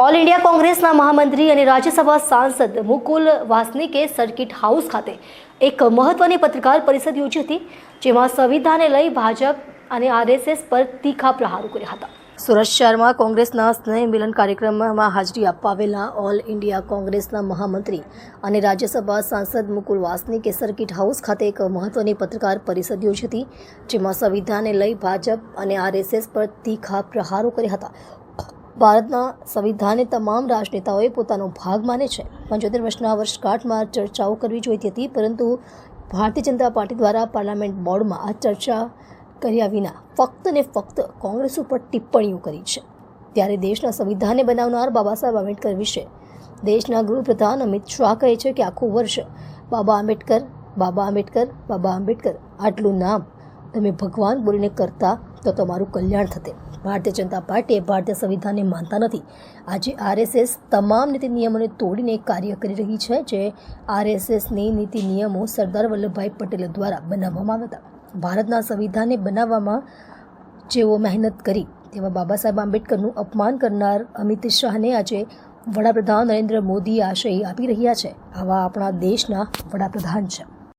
All India કોંગ્રેસના મહામંત્રી અને રાજ્યસભા સાંસદ મુકુલ વાસનિકે સર્કિટ હાઉસ ખાતે એક મહત્વની પત્રકાર પરિષદ યોજી હતી, જેમાં સંવિધાનને લઈ ભાજપ અને આરએસએસ પર તીખા પ્રહારો કર્યા હતા. સુરત શહેરમાં કોંગ્રેસના સ્નેહ મિલન કાર્યક્રમમાં હાજરી આપવા આવેલા ઓલ ઇન્ડિયા કોંગ્રેસના મહામંત્રી અને રાજ્યસભા સાંસદ મુકુલ વાસનિકે સર્કિટ હાઉસ ખાતે એક મહત્વની પત્રકાર પરિષદ યોજી હતી, જેમાં સંવિધાનને લઈ ભાજપ અને આરએસએસ પર તીખા પ્રહારો કર્યા હતા. ભારતના સંવિધાને તમામ રાજનેતાઓએ પોતાનો ભાગ માને છે. પંચોતેર વર્ષના વર્ષગાંઠમાં ચર્ચાઓ કરવી જોઈતી હતી, પરંતુ ભારતીય જનતા પાર્ટી દ્વારા પાર્લામેન્ટ બોર્ડમાં આ ચર્ચા કર્યા વિના ફક્ત ને ફક્ત કોંગ્રેસ ઉપર ટિપ્પણીઓ કરી છે. ત્યારે દેશના સંવિધાનને બનાવનાર બાબા સાહેબ આંબેડકર વિશે દેશના ગૃહપ્રધાન અમિત શાહ કહે છે કે આખું વર્ષ બાબા આંબેડકર બાબા આંબેડકર બાબા આંબેડકર આટલું નામ તમે ભગવાન બોલીને કરતા તો તમારું કલ્યાણ થતે. ભારતીય જનતા પાર્ટીએ ભારતીય સંવિધાનને માનતા નથી. આજે આરએસએસ તમામ નીતિ નિયમોને તોડીને કાર્ય કરી રહી છે, જે આરએસએસની નીતિ નિયમો સરદાર વલ્લભભાઈ પટેલ દ્વારા બનાવવામાં આવ્યા હતા. ભારતના સંવિધાનને બનાવવામાં જેઓ મહેનત કરી, તેવા બાબા સાહેબ આંબેડકરનું અપમાન કરનાર અમિત શાહને આજે વડાપ્રધાન નરેન્દ્ર મોદી આશય આપી રહ્યા છે. આવા આપણા દેશના વડાપ્રધાન છે.